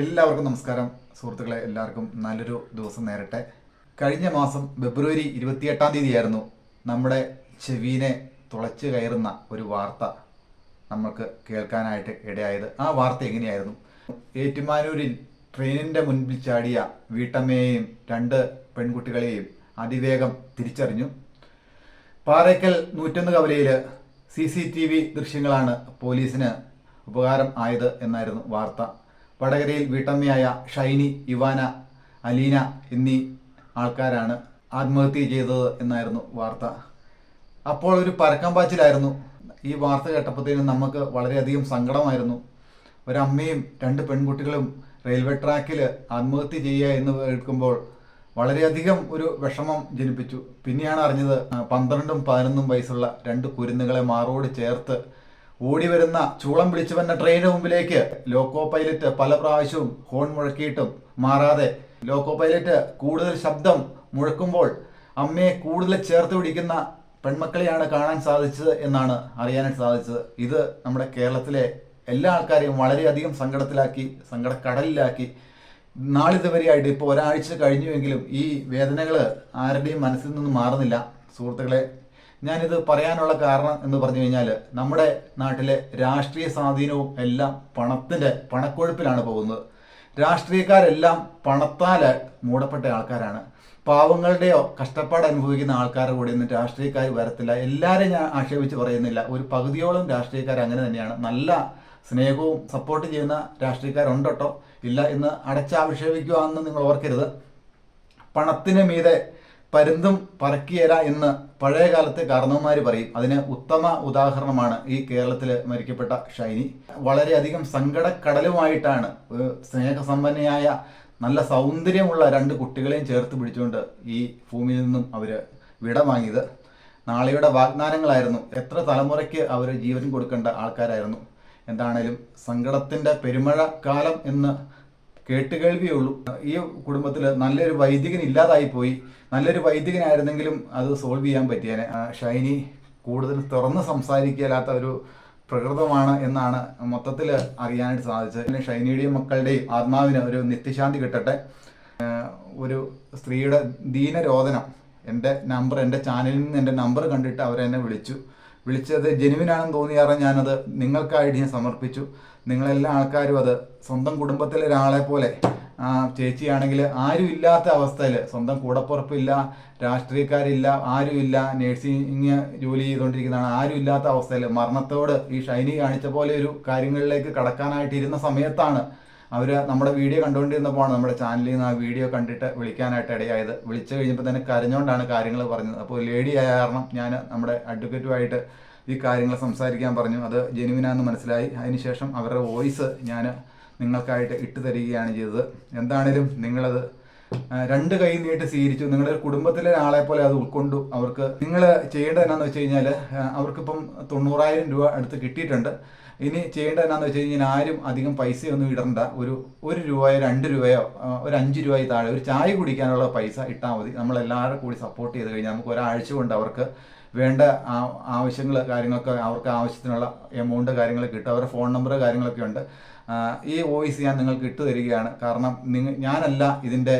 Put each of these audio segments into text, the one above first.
എല്ലാവർക്കും നമസ്കാരം. സുഹൃത്തുക്കളെ എല്ലാവർക്കും നല്ലൊരു ദിവസം നേരട്ടെ. കഴിഞ്ഞ മാസം ഫെബ്രുവരി ഇരുപത്തിയെട്ടാം തീയതിയായിരുന്നു നമ്മുടെ ചെവിനെ തുളച്ചു കയറുന്ന ഒരു വാർത്ത നമുക്ക് കേൾക്കാനായിട്ട് ഇടയായത്. ആ വാർത്ത എങ്ങനെയായിരുന്നു? ഏറ്റുമാനൂരിൽ ട്രെയിനിന്റെ മുൻപിൽ ചാടിയ വീട്ടമ്മയെയും രണ്ട് പെൺകുട്ടികളെയും അതിവേഗം തിരിച്ചറിഞ്ഞു. പാറയ്ക്കൽ നൂറ്റൊന്ന് കവലയിൽ സി സി ടി വി ദൃശ്യങ്ങളാണ് പോലീസിന് ഉപകാരം ആയത് എന്നായിരുന്നു വാർത്ത. വടകരയിൽ വീട്ടമ്മയായ ഷൈനി ഇവാന അലീന എന്നീ ആൾക്കാരാണ് ആത്മഹത്യ ചെയ്തത് എന്നായിരുന്നു വാർത്ത. അപ്പോൾ ഒരു പരക്കം പാച്ചിലായിരുന്നു. ഈ വാർത്ത കേട്ടപ്പോഴത്തേനും നമുക്ക് വളരെയധികം സങ്കടമായിരുന്നു. ഒരമ്മയും രണ്ട് പെൺകുട്ടികളും റെയിൽവേ ട്രാക്കിൽ ആത്മഹത്യ ചെയ്യുക എന്ന് കേൾക്കുമ്പോൾ വളരെയധികം ഒരു വിഷമം ജനിപ്പിച്ചു. പിന്നെയാണ് അറിഞ്ഞത് പന്ത്രണ്ടും പതിനൊന്നും വയസ്സുള്ള രണ്ട് കുരുന്നുകളെ മാറോട് ചേർത്ത് ഓടി വരുന്ന ചൂളം പിടിച്ചു വന്ന ട്രെയിനിന് മുമ്പിലേക്ക് ലോക്കോ പൈലറ്റ് പല പ്രാവശ്യവും ഹോൺ മുഴക്കിയിട്ടും മാറാതെ ലോക്കോ പൈലറ്റ് കൂടുതൽ ശബ്ദം മുഴക്കുമ്പോൾ അമ്മയെ കൂടുതൽ ചേർത്ത് പിടിക്കുന്ന പെൺമക്കളെയാണ് കാണാൻ സാധിച്ചത് എന്നാണ് അറിയാനായിട്ട് സാധിച്ചത്. ഇത് നമ്മുടെ കേരളത്തിലെ എല്ലാ ആൾക്കാരെയും വളരെയധികം സങ്കടത്തിലാക്കി സങ്കട സങ്കടക്കടലിലാക്കി. നാളിതുവരെയായിട്ട് ഇപ്പോൾ ഒരാഴ്ച കഴിഞ്ഞുവെങ്കിലും ഈ വേദനകൾ ആരുടെയും മനസ്സിൽ നിന്ന് മാറുന്നില്ല. സുഹൃത്തുക്കളെ ഞാനിത് പറയാനുള്ള കാരണം എന്ന് പറഞ്ഞു കഴിഞ്ഞാൽ നമ്മുടെ നാട്ടിലെ രാഷ്ട്രീയ സ്വാധീനവും എല്ലാം പണത്തിന്റെ പണക്കൊഴുപ്പിലാണ് പോകുന്നത്. രാഷ്ട്രീയക്കാരെല്ലാം പണത്താൽ മൂടപ്പെട്ട ആൾക്കാരാണ്. പാവങ്ങളുടെയോ കഷ്ടപ്പാട് അനുഭവിക്കുന്ന ആൾക്കാരുടെ കൂടെ ഒന്നും രാഷ്ട്രീയക്കാർ വരത്തില്ല. എല്ലാവരെയും ഞാൻ ആക്ഷേപിച്ച് പറയുന്നില്ല. ഒരു പകുതിയോളം രാഷ്ട്രീയക്കാർ അങ്ങനെ തന്നെയാണ്. നല്ല സ്നേഹവും സപ്പോർട്ട് ചെയ്യുന്ന രാഷ്ട്രീയക്കാരുണ്ടോട്ടോ? ഇല്ല എന്ന് അടച്ചാക്ഷേപിക്കുക എന്ന് നിങ്ങൾ ഓർക്കരുത്. പണത്തിന് മീതെ പരുന്തും പറക്കിയല എന്ന് പഴയ കാലത്തെ കാരണവന്മാർ പറയും. അതിന് ഉത്തമ ഉദാഹരണമാണ് ഈ കേരളത്തിൽ മരിക്കപ്പെട്ട ഷൈനി. വളരെയധികം സങ്കടക്കടലുമായിട്ടാണ് സ്നേഹസമ്പന്നയായ നല്ല സൗന്ദര്യമുള്ള രണ്ട് കുട്ടികളെയും ചേർത്ത് പിടിച്ചുകൊണ്ട് ഈ ഭൂമിയിൽ നിന്നും അവർ വിട വാങ്ങിയത് നാളെയുടെ വാഗ്ദാനങ്ങളായിരുന്നു. എത്ര തലമുറയ്ക്ക് അവർ ജീവൻ കൊടുക്കേണ്ട ആൾക്കാരായിരുന്നു. എന്താണേലും സങ്കടത്തിന്റെ പെരുമഴ കാലം എന്ന് കേട്ടുകേൾവിയുള്ളൂ ഈ കുടുംബത്തിൽ നല്ലൊരു വൈദികൻ ഇല്ലാതായി പോയി. നല്ലൊരു വൈദികനായിരുന്നെങ്കിലും അത് സോൾവ് ചെയ്യാൻ പറ്റിയേനെ. ഷൈനി കൂടുതൽ തുറന്ന് സംസാരിക്കാത്ത ഒരു പ്രകൃതമാണ് എന്നാണ് മൊത്തത്തിൽ അറിയാനായിട്ട് സാധിച്ചത്. പിന്നെ ഷൈനിയുടെയും മക്കളുടെയും ആത്മാവിന് ഒരു നിത്യശാന്തി കിട്ടട്ടെ. ഒരു സ്ത്രീയുടെ ദീനരോധനം എന്റെ നമ്പർ എന്റെ ചാനലിൽ നിന്ന് എന്റെ നമ്പർ കണ്ടിട്ട് അവരെന്നെ വിളിച്ചു. വിളിച്ചത് ജെനുവിനാണെന്ന് തോന്നിയാറ് ഞാനത് നിങ്ങൾക്കായിട്ട് ഞാൻ സമർപ്പിച്ചു. നിങ്ങളെല്ലാ ആൾക്കാരും അത് സ്വന്തം കുടുംബത്തിലെ ഒരാളെ പോലെ ചേച്ചിയാണെങ്കിൽ ആരും ഇല്ലാത്ത അവസ്ഥയിൽ സ്വന്തം കൂടപ്പുറപ്പില്ല രാഷ്ട്രീയക്കാരില്ല ആരുമില്ല നേഴ്സിംഗ് ജോലി ചെയ്തുകൊണ്ടിരിക്കുന്നതാണ് ആരും ഇല്ലാത്ത അവസ്ഥയിൽ മരണത്തോട് ഈ ഷൈനി കാണിച്ച പോലെ ഒരു കാര്യങ്ങളിലേക്ക് കടക്കാനായിട്ടിരുന്ന സമയത്താണ് അവർ നമ്മുടെ വീഡിയോ കണ്ടുകൊണ്ടിരുന്നപ്പോഴാണ് നമ്മുടെ ചാനലിൽ നിന്ന് ആ വീഡിയോ കണ്ടിട്ട് വിളിക്കാനായിട്ട് ഇടയായത്. വിളിച്ചു കഴിഞ്ഞപ്പോൾ തന്നെ കരഞ്ഞുകൊണ്ടാണ് കാര്യങ്ങൾ പറഞ്ഞത്. അപ്പോൾ ലേഡി ആയ കാരണം ഞാൻ നമ്മുടെ അഡ്വക്കേറ്റുമായിട്ട് ഈ കാര്യങ്ങൾ സംസാരിക്കാൻ പറഞ്ഞു. അത് ജെനുവിനാന്ന് മനസ്സിലായി. അതിനുശേഷം അവരുടെ വോയിസ് ഞാൻ നിങ്ങൾക്കായിട്ട് ഇട്ട് തരികയാണ് ചെയ്തത്. എന്താണേലും നിങ്ങളത് രണ്ട് കൈ നീട്ടി സ്വീകരിച്ചു. നിങ്ങളുടെ കുടുംബത്തിലെ ആളെ പോലെ അത് ഉൾക്കൊണ്ടു. അവർക്ക് നിങ്ങൾ ചെയ്യേണ്ടത് എന്നാന്ന് വെച്ച് കഴിഞ്ഞാൽ അവർക്കിപ്പം തൊണ്ണൂറായിരം രൂപ അടുത്ത് കിട്ടിയിട്ടുണ്ട്. ഇനി ചെയ്യേണ്ടത് എന്നാന്ന് വെച്ച് കഴിഞ്ഞാൽ ആരും അധികം പൈസയൊന്നും ഇടണ്ട. ഒരു ഒരു രൂപയോ രണ്ട് രൂപയോ ഒരു അഞ്ച് രൂപയോ താഴെ ഒരു ചായ കുടിക്കാനുള്ള പൈസ ഇട്ടാൽ മതി. നമ്മളെല്ലാവരും കൂടി സപ്പോർട്ട് ചെയ്ത് കഴിഞ്ഞാൽ നമുക്ക് ഒരാഴ്ച കൊണ്ട് അവർക്ക് വേണ്ട ആവശ്യങ്ങൾ കാര്യങ്ങളൊക്കെ അവർക്ക് ആവശ്യത്തിനുള്ള എമൗണ്ട് കാര്യങ്ങൾ കിട്ടും. അവരുടെ ഫോൺ നമ്പർ കാര്യങ്ങളൊക്കെ ഉണ്ട്. ഈ വോയിസ് ഞാൻ നിങ്ങൾക്ക് ഇട്ടു തരികയാണ്. കാരണം നിങ്ങൾ ഞാനല്ല ഇതിന്റെ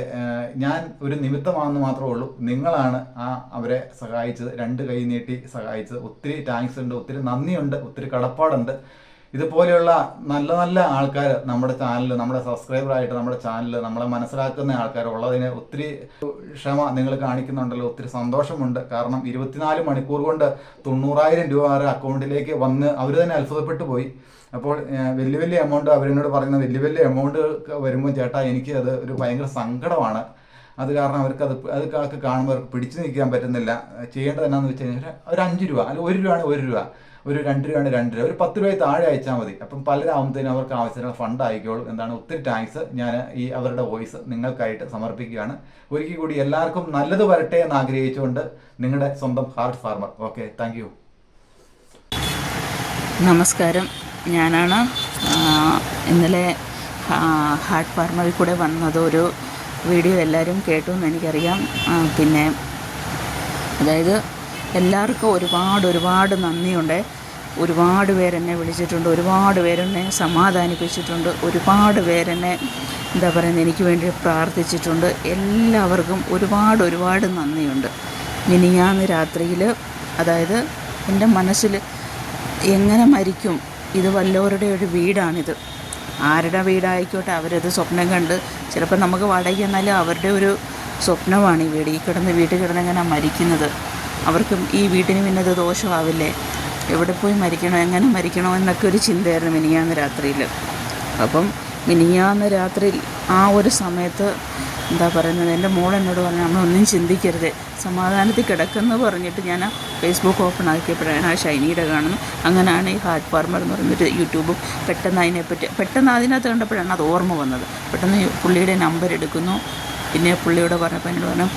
ഞാൻ ഒരു നിമിത്തമാണെന്ന് മാത്രമേ ഉള്ളൂ. നിങ്ങളാണ് ആ അവരെ സഹായിച്ചത്. രണ്ട് കൈ നീട്ടി സഹായിച്ചത്. ഒത്തിരി താങ്ക്സ് ഉണ്ട് ഒത്തിരി നന്ദിയുണ്ട് ഒത്തിരി കടപ്പാടുണ്ട്. ഇതുപോലെയുള്ള നല്ല നല്ല ആൾക്കാർ നമ്മുടെ ചാനൽ നമ്മുടെ സബ്സ്ക്രൈബറായിട്ട് നമ്മുടെ ചാനൽ നമ്മളെ മനസ്സിലാക്കുന്ന ആൾക്കാർ ഉള്ളതിന് ഒത്തിരി ക്ഷമ നിങ്ങൾ കാണിക്കുന്നുണ്ടല്ലോ ഒത്തിരി സന്തോഷമുണ്ട്. കാരണം ഇരുപത്തിനാല് മണിക്കൂർ കൊണ്ട് തൊണ്ണൂറായിരം രൂപ അവരുടെ അക്കൗണ്ടിലേക്ക് വന്ന് അവർ തന്നെ അത്ഭുതപ്പെട്ടു പോയി. അപ്പോൾ വലിയ വലിയ എമൗണ്ട് അവരെന്നോട് പറയുന്ന വലിയ വലിയ എമൗണ്ട് വരുമ്പോൾ ചേട്ടാ എനിക്ക് അത് ഒരു ഭയങ്കര സങ്കടമാണ്. അത് കാരണം അവർക്ക് അത് അത് കാണുമ്പോൾ അവർക്ക് പിടിച്ചു നിൽക്കാൻ പറ്റുന്നില്ല. ചെയ്യേണ്ടത് എന്നാന്ന് വെച്ച് കഴിഞ്ഞാൽ ഒരു അഞ്ച് രൂപ അല്ലെങ്കിൽ ഒരു രൂപയാണ് ഒരു രൂപ. ഒരു രണ്ട് രൂപയാണ് രണ്ട് രൂപ. ഒരു പത്ത് രൂപ താഴെ അയച്ചാൽ മതി. അപ്പം പലരാകുമ്പോഴത്തേനും അവർക്ക് ആവശ്യത്തിനുള്ള ഫണ്ട് ആയിക്കോളും. എന്താണ്? ഒത്തിരി താങ്ക്സ് ഞാൻ ഈ അവരുടെ വോയിസ് നിങ്ങൾക്കായിട്ട് സമർപ്പിക്കുകയാണ്. ഒരിക്കൽ കൂടി എല്ലാവർക്കും നല്ലത് വരട്ടെ എന്ന് ആഗ്രഹിച്ചുകൊണ്ട് നിങ്ങളുടെ സ്വന്തം ഹാർട്ട് ഫാർമർ ഓക്കെ താങ്ക് നമസ്കാരം. ഞാനാണ് ഇന്നലെ ഹാർട്ട് ഫാർമറിൽ കൂടെ വന്നത് ഒരു വീഡിയോ എല്ലാവരും കേട്ടു എന്ന് എനിക്കറിയാം. പിന്നെ അതായത് എല്ലാവർക്കും ഒരുപാട് ഒരുപാട് നന്ദിയുണ്ട്. ഒരുപാട് പേരെന്നെ വിളിച്ചിട്ടുണ്ട് ഒരുപാട് പേരെന്നെ സമാധാനിപ്പിച്ചിട്ടുണ്ട് ഒരുപാട് പേരെന്നെ എന്താ പറയുന്നത് എനിക്ക് വേണ്ടി പ്രാർത്ഥിച്ചിട്ടുണ്ട്. എല്ലാവർക്കും ഒരുപാട് ഒരുപാട് നന്ദിയുണ്ട്. മിനിഞ്ഞാന്ന് രാത്രിയിൽ അതായത് എന്റെ മനസ്സിൽ എങ്ങനെ മരിക്കും ഇത് വല്ലവരുടെ ഒരു വീടാണിത്. ആരുടെ വീടായിക്കോട്ടെ അവരത് സ്വപ്നം കണ്ട് ചിലപ്പോൾ നമുക്ക് വാടകയ്ക്ക് എന്നാലും അവരുടെ ഒരു സ്വപ്നമാണ് ഈ വീട്. ഈ കിടന്ന് വീട്ടിൽ കിടന്ന് എങ്ങനെ മരിക്കുന്നത്? അവർക്കും ഈ വീട്ടിന് പിന്നെ അത് ദോഷമാവില്ലേ? എവിടെ പോയി മരിക്കണോ എങ്ങനെ മരിക്കണോ എന്നൊക്കെ ഒരു ചിന്തയായിരുന്നു മിനിയാന്ന് രാത്രിയിൽ അപ്പം മിനിയാന്ന് രാത്രി ആ ഒരു സമയത്ത് എന്താ പറയുന്നത് എന്റെ മോൾ എന്നോട് പറഞ്ഞു നമ്മളൊന്നും ചിന്തിക്കരുത്. സമാധാനത്തിൽ കിടക്കുന്നു പറഞ്ഞിട്ട് ഞാൻ ഫേസ്ബുക്ക് ഓപ്പൺ ആക്കിയപ്പോഴാണ് ആ ഷൈനിയുടെ കാണുന്നു അങ്ങനെയാണ് ഈ ഹാർട്ട് ഫാർമർ എന്ന് പറയുന്നൊരു യൂട്യൂബും പെട്ടെന്ന് അതിനെപ്പറ്റി പെട്ടെന്ന് അതിനകത്ത് കണ്ടപ്പോഴാണ് അത് ഓർമ്മ വന്നത്. പെട്ടെന്ന് പുള്ളിയുടെ നമ്പർ എടുക്കുന്നു. പിന്നെ പുള്ളിയോട് പറഞ്ഞപ്പോൾ എന്നോട് പറഞ്ഞു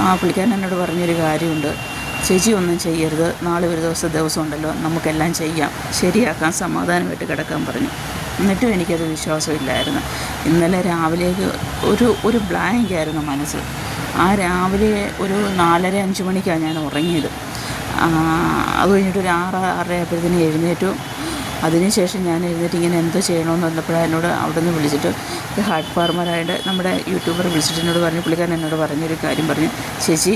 ആ പുള്ളിക്കാരൻ എന്നോട് പറഞ്ഞൊരു കാര്യമുണ്ട്. ചേച്ചി ഒന്നും ചെയ്യരുത്. നാളെ ഒരു ദിവസം ദിവസം ഉണ്ടല്ലോ നമുക്കെല്ലാം ചെയ്യാം. ശരിയാക്കാൻ സമാധാനമായിട്ട് കിടക്കാൻ പറഞ്ഞു. എന്നിട്ടും എനിക്കത് വിശ്വാസമില്ലായിരുന്നു. ഇന്നലെ രാവിലേക്ക് ഒരു ഒരു ബ്ലാങ്ക് ആയിരുന്നു മനസ്സ്. ആ രാവിലെ ഒരു നാലര അഞ്ച് മണിക്കാണ് ഞാൻ ഉറങ്ങിയത്. അത് കഴിഞ്ഞിട്ട് ഒരു ആറ് ആറര ആയപ്പോഴത്തേന് എഴുന്നേറ്റു. അതിനുശേഷം ഞാൻ എഴുന്നേറ്റ് ഇങ്ങനെ എന്തോ ചെയ്യണമെന്ന് വന്നപ്പോഴാണ് എന്നോട് അവിടെ നിന്ന് വിളിച്ചിട്ട് ഹാർട്ട് ഫാർമറായിട്ട് നമ്മുടെ യൂട്യൂബർ വിളിച്ചിട്ട് എന്നോട് പറഞ്ഞു പുള്ളിക്കാരൻ എന്നോട് പറഞ്ഞൊരു കാര്യം പറഞ്ഞു. ചേച്ചി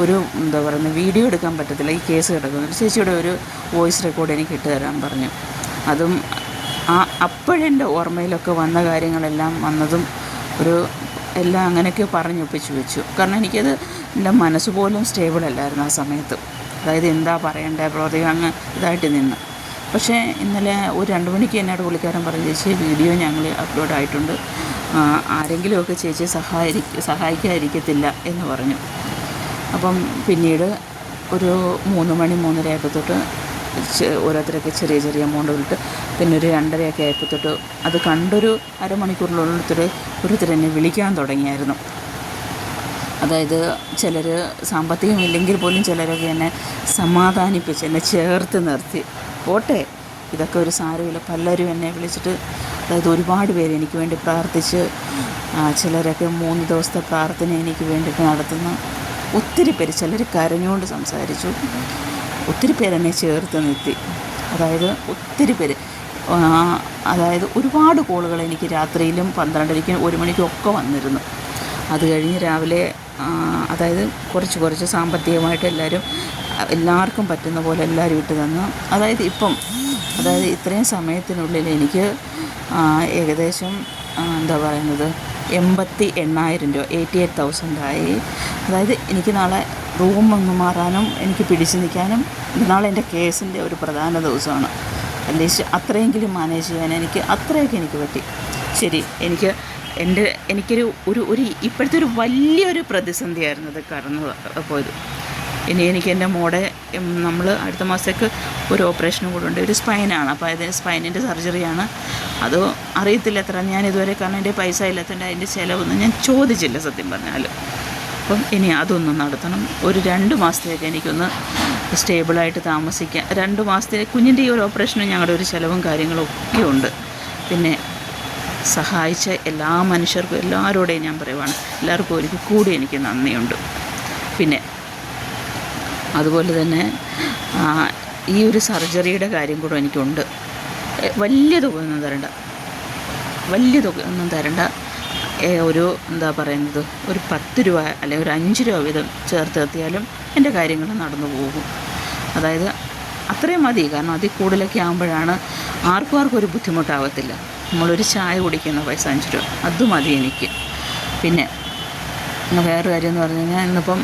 ഒരു എന്താ പറയുന്നത് വീഡിയോ എടുക്കാൻ പറ്റത്തില്ല. ഈ കേസ് കിടക്കുന്നു. ചേച്ചിയുടെ ഒരു വോയിസ് റെക്കോർഡ് എനിക്ക് ഇട്ട് തരാൻ പറഞ്ഞു. അതും ആ അപ്പോഴെന്റെ ഓർമ്മയിലൊക്കെ വന്ന കാര്യങ്ങളെല്ലാം വന്നതും ഒരു എല്ലാം അങ്ങനെയൊക്കെ പറഞ്ഞൊപ്പിച്ച് വെച്ചു. കാരണം എനിക്കത് എന്റെ മനസ്സ് പോലും സ്റ്റേബിൾ അല്ലായിരുന്നു ആ സമയത്ത്. അതായത് എന്താ പറയണ്ടേ പ്രവർത്തികൾ അങ്ങ് ഇതായിട്ട് നിന്ന്. പക്ഷേ ഇന്നലെ ഒരു രണ്ട് മണിക്ക് എന്നോട് പുള്ളിക്കാരൻ പറഞ്ഞു ചേച്ചി വീഡിയോ ഞങ്ങൾ അപ്ലോഡ് ആയിട്ടുണ്ട് ആരെങ്കിലുമൊക്കെ ചേച്ചി സഹായി സഹായിക്കാതിരിക്കത്തില്ല എന്ന് പറഞ്ഞു. അപ്പം പിന്നീട് ഒരു മൂന്ന് മണി മൂന്നര ആയപ്പോൾ തൊട്ട് ഓരോരുത്തരൊക്കെ ചെറിയ ചെറിയ എമൗണ്ട് വിട്ട് പിന്നെ ഒരു രണ്ടരയൊക്കെ ആയപ്പോൾ തൊട്ട് അത് കണ്ടൊരു അരമണിക്കൂറിലുള്ളൊരുത്തർ ഒരുത്തർ എന്നെ വിളിക്കാൻ തുടങ്ങിയായിരുന്നു. അതായത് ചിലർ സാമ്പത്തികമില്ലെങ്കിൽ പോലും ചിലരൊക്കെ എന്നെ സമാധാനിപ്പിച്ച് എന്നെ ചേർത്ത് നിർത്തി. പോട്ടെ ഇതൊക്കെ ഒരു സാരമില്ല. പലരും എന്നെ വിളിച്ചിട്ട് അതായത് ഒരുപാട് പേര് എനിക്ക് വേണ്ടി പ്രാർത്ഥിച്ച് ചിലരൊക്കെ മൂന്ന് ദിവസത്തെ പ്രാർത്ഥന എനിക്ക് വേണ്ടിയിട്ട് നടത്തുന്ന. ഒത്തിരി പേര് ചിലർ കരഞ്ഞുകൊണ്ട് സംസാരിച്ചു. ഒത്തിരി പേരെന്നെ ചേർത്ത് നിർത്തി. അതായത് ഒത്തിരി പേര്. അതായത് ഒരുപാട് കോളുകൾ എനിക്ക് രാത്രിയിലും പന്ത്രണ്ടരയ്ക്കും ഒരു മണിക്കും ഒക്കെ വന്നിരുന്നു. അത് കഴിഞ്ഞ് രാവിലെ അതായത് കുറച്ച് കുറച്ച് സാമ്പത്തികമായിട്ട് എല്ലാവരും എല്ലാവർക്കും പറ്റുന്ന പോലെ എല്ലാവരും ഇട്ട് തന്നു. അതായത് ഇപ്പം അതായത് ഇത്രയും സമയത്തിനുള്ളിൽ എനിക്ക് ഏകദേശം എന്താ പറയുന്നത് എൺപത്തി എണ്ണായിരം രൂപ എയ്റ്റി എയ്റ്റ് തൗസൻഡായി. അതായത് എനിക്ക് നാളെ റൂം ഒന്ന് മാറാനും എനിക്ക് പിടിച്ചു നിൽക്കാനും നാളെ എന്റെ കേസിന്റെ ഒരു പ്രധാന ദിവസമാണ്. അറ്റ്ലീസ്റ്റ് അത്രയെങ്കിലും മാനേജ് ചെയ്യാൻ എനിക്ക് അത്രയൊക്കെ എനിക്ക് പറ്റി. ശരി എനിക്ക് എന്റെ എനിക്കൊരു ഒരു ഒരു ഇപ്പോഴത്തെ ഒരു വലിയൊരു പ്രതിസന്ധിയായിരുന്നു അത് കടന്നു പോയത്. ഇനി എനിക്ക് എന്റെ മോടെ നമ്മൾ അടുത്ത മാസത്തേക്ക് ഒരു ഓപ്പറേഷനും കൂടെ ഉണ്ട്. ഒരു സ്പൈനാണ്. അപ്പോൾ അതിന് സ്പൈനിന്റെ സർജറിയാണ്. അത് അറിയത്തില്ല എത്ര ഞാൻ ഇതുവരെ കാരണം എന്റെ പൈസ ഇല്ലാത്തതിന്റെ അതിന്റെ ചിലവൊന്നും ഞാൻ ചോദിച്ചില്ല സത്യം പറഞ്ഞാൽ. അപ്പം ഇനി അതൊന്ന് നടത്തണം. ഒരു രണ്ട് മാസത്തേക്ക് എനിക്കൊന്ന് സ്റ്റേബിളായിട്ട് താമസിക്കാം. രണ്ട് മാസത്തെ കുഞ്ഞിന്റെ ഈ ഒരു ഓപ്പറേഷനും ഞങ്ങളുടെ ഒരു ചിലവും കാര്യങ്ങളും ഒക്കെ ഉണ്ട്. പിന്നെ സഹായിച്ച എല്ലാ മനുഷ്യർക്കും എല്ലാവരോടെയും ഞാൻ പറയുവാണ് എല്ലാവർക്കും ഒരിക്കൽ കൂടി എനിക്ക് നന്ദിയുണ്ട്. പിന്നെ അതുപോലെ തന്നെ ഈ ഒരു സർജറിയുടെ കാര്യം കൂടെ എനിക്കുണ്ട്. വലിയ തുക ഒന്നും തരണ്ട. വലിയ തുക ഒന്നും തരണ്ട. ഒരു എന്താ പറയുന്നത് ഒരു പത്ത് രൂപ അല്ലെങ്കിൽ ഒരു അഞ്ച് രൂപ വീതം ചേർത്ത് എത്തിയാലും എന്റെ കാര്യങ്ങൾ നടന്നു പോകും. അതായത് അത്രയും മതി. കാരണം അതിൽ കൂടുതലൊക്കെ ആകുമ്പോഴാണ് ആർക്കും ആർക്കും ഒരു ബുദ്ധിമുട്ടാവത്തില്ല. നമ്മളൊരു ചായ കുടിക്കുന്ന പൈസ അഞ്ച് രൂപ അത് മതി എനിക്ക്. പിന്നെ വേറൊരു വേറെ കാര്യം എന്ന് പറഞ്ഞു കഴിഞ്ഞാൽ ഇന്നിപ്പം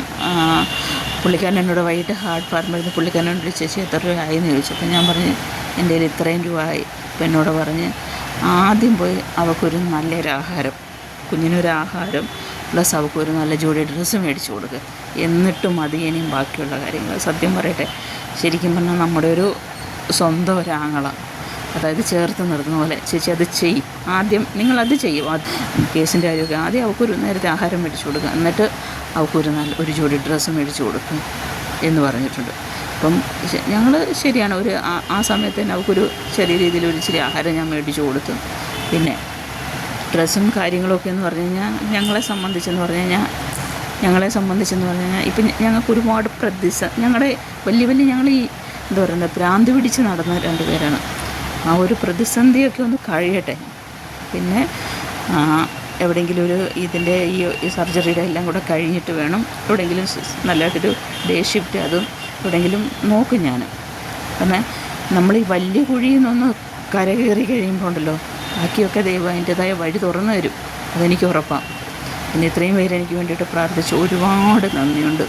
പുള്ളിക്കാരൻ എന്നോട് വൈകിട്ട് ഹാർട്ട് ഫാർമറിന്ന് പുള്ളിക്കാരനോട് ചേച്ചി എത്ര രൂപ ആയി എന്ന് ചോദിച്ചു. അപ്പം ഞാൻ പറഞ്ഞു എന്റെ കയ്യിൽ ഇത്രയും രൂപ ആയി. അപ്പം എന്നോട് പറഞ്ഞ് ആദ്യം പോയി അവൾക്കൊരു നല്ലൊരു ആഹാരം കുഞ്ഞിനൊരു ആഹാരം പ്ലസ് അവൾക്കൊരു നല്ല ജോഡി ഡ്രസ്സ് മേടിച്ചു കൊടുക്കുക എന്നിട്ടും മതി ഇനിയും ബാക്കിയുള്ള കാര്യങ്ങൾ. സത്യം പറയട്ടെ ശരിക്കും പറഞ്ഞാൽ നമ്മുടെ ഒരു സ്വന്തം ഒരാങ്ങള. അതായത് ചേർത്ത് നിർത്തുന്ന പോലെ ചേച്ചി അത് ചെയ്യും. ആദ്യം നിങ്ങളത് ചെയ്യും. കേസിന്റെ കാര്യമൊക്കെ ആദ്യം അവൾക്കൊരു നേരത്തെ ആഹാരം മേടിച്ചു കൊടുക്കുക എന്നിട്ട് അവൾക്കൊരു നല്ല ഒരു ജോഡി ഡ്രസ്സ് മേടിച്ചു കൊടുക്കും എന്ന് പറഞ്ഞിട്ടുണ്ട്. അപ്പം ഞങ്ങൾ ശരിയാണ്. ഒരു ആ സമയത്ത് തന്നെ അവൾക്കൊരു ചെറിയ രീതിയിൽ ഒരു ഇച്ചിരി ആഹാരം ഞാൻ മേടിച്ചു കൊടുത്തു. പിന്നെ ഡ്രസ്സും കാര്യങ്ങളൊക്കെ എന്ന് പറഞ്ഞു കഴിഞ്ഞാൽ ഞങ്ങളെ സംബന്ധിച്ചെന്ന് പറഞ്ഞു കഴിഞ്ഞാൽ ഞങ്ങളെ സംബന്ധിച്ചെന്ന് പറഞ്ഞു കഴിഞ്ഞാൽ ഇപ്പം ഞങ്ങൾക്ക് ഒരുപാട് പ്രതിസ ഞങ്ങളുടെ വലിയ വലിയ ഞങ്ങൾ ഈ എന്താ പറയുന്നത് ഭ്രാന്തി പിടിച്ച് നടന്ന രണ്ട് പേരാണ്. ആ ഒരു പ്രതിസന്ധിയൊക്കെ ഒന്ന് കഴിയട്ടെ. പിന്നെ എവിടെയെങ്കിലും ഒരു ഇതിന്റെ ഈ സർജറിയുടെ എല്ലാം കൂടെ കഴിഞ്ഞിട്ട് വേണം. എവിടെയെങ്കിലും നല്ലതായിട്ടൊരു ഡേ ഷിഫ്റ്റ് അതും എവിടെയെങ്കിലും നോക്കും ഞാൻ. കാരണം നമ്മൾ ഈ വലിയ കുഴിയിൽ നിന്നൊന്ന് കരകയറി കഴിയുമ്പോൾ ഉണ്ടല്ലോ ബാക്കിയൊക്കെ ദൈവം അതിന്റെതായ വഴി തുറന്നു തരും. അതെനിക്ക് ഉറപ്പാണ് പിന്നെ ഇത്രയും പേര് എനിക്ക് വേണ്ടിയിട്ട് പ്രാർത്ഥിച്ചു ഒരുപാട് നന്ദിയുണ്ട്.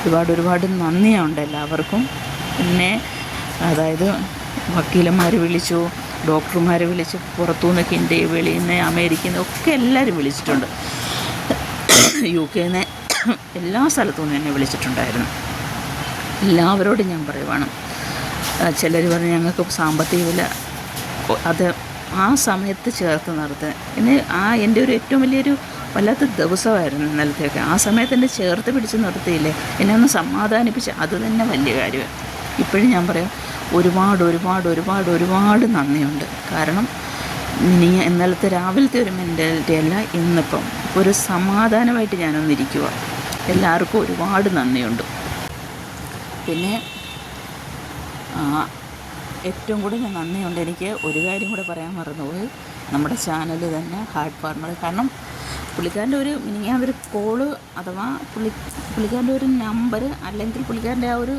ഒരുപാട് ഒരുപാട് നന്ദിയുണ്ട് എല്ലാവർക്കും. പിന്നെ അതായത് വക്കീലന്മാർ വിളിച്ചു ഡോക്ടർമാർ വിളിച്ചു പുറത്തു നിന്നൊക്കെ ഇന്ത്യയിൽ വെളിയിൽ അമേരിക്കയിൽ നിന്ന് ഒക്കെ എല്ലാവരും വിളിച്ചിട്ടുണ്ട്. യു കെയിൽ നിന്ന് എല്ലാ സ്ഥലത്തു നിന്ന് എന്നെ വിളിച്ചിട്ടുണ്ടായിരുന്നു. എല്ലാവരോടും ഞാൻ പറയുവാണ്. ചിലർ പറഞ്ഞ് ഞങ്ങൾക്ക് സാമ്പത്തികമില്ല അത് ആ സമയത്ത് ചേർത്ത് നിർത്തുക ഇന്ന് ആ എന്റെ ഒരു ഏറ്റവും വലിയൊരു വല്ലാത്ത ദിവസമായിരുന്നു ഇന്നലത്തെയൊക്കെ. ആ സമയത്ത് എന്നെ ചേർത്ത് പിടിച്ച് നിർത്തിയില്ലേ? എന്നെ ഒന്ന് സമാധാനിപ്പിച്ച് അത് തന്നെ വലിയ കാര്യമാണ് ഇപ്പോഴും ഞാൻ പറയാം ഒരുപാട് ഒരുപാട് ഒരുപാട് ഒരുപാട് നന്ദിയുണ്ട്. കാരണം ഇനി ഇന്നലത്തെ രാവിലത്തെ ഒരു മെന്റാലിറ്റി അല്ല ഇന്നിപ്പം ഒരു സമാധാനമായിട്ട് ഞാനൊന്നിരിക്കുക എല്ലാവർക്കും ഒരുപാട് നന്ദിയുണ്ട്. പിന്നെ ഏറ്റവും കൂടി ഞാൻ നന്ദിയുണ്ട്. എനിക്ക് ഒരു കാര്യം കൂടെ പറയാൻ മറന്നുപോയി. നമ്മുടെ ചാനൽ തന്നെ ഹാർട്ട് ഫാർമർ കാരണം പുള്ളിക്കാരന്റെ ഒരു ഒരു കോൾ അഥവാ പുള്ളി പുള്ളിക്കാരന്റെ ഒരു നമ്പർ അല്ലെങ്കിൽ പുള്ളിക്കാരന്റെ ആ ഒരു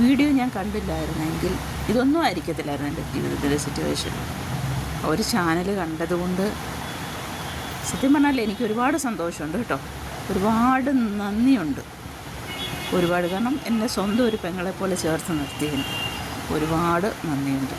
വീഡിയോ ഞാൻ കണ്ടില്ലായിരുന്നെങ്കിൽ ഇതൊന്നും ആയിരിക്കത്തില്ലായിരുന്നു എന്റെ ജീവിതത്തിലെ സിറ്റുവേഷൻ ഒരു ചാനൽ കണ്ടതുകൊണ്ട് സത്യം പറഞ്ഞാൽ എനിക്ക് ഒരുപാട് സന്തോഷമുണ്ട് കേട്ടോ. ഒരുപാട് നന്ദിയുണ്ട്. ഒരുപാട് കാരണം എന്റെ സ്വന്തം ഒരു പെങ്ങളെപ്പോലെ ചേർത്ത് നിർത്തിയതിന് ഒരുപാട് നന്ദിയുണ്ട്.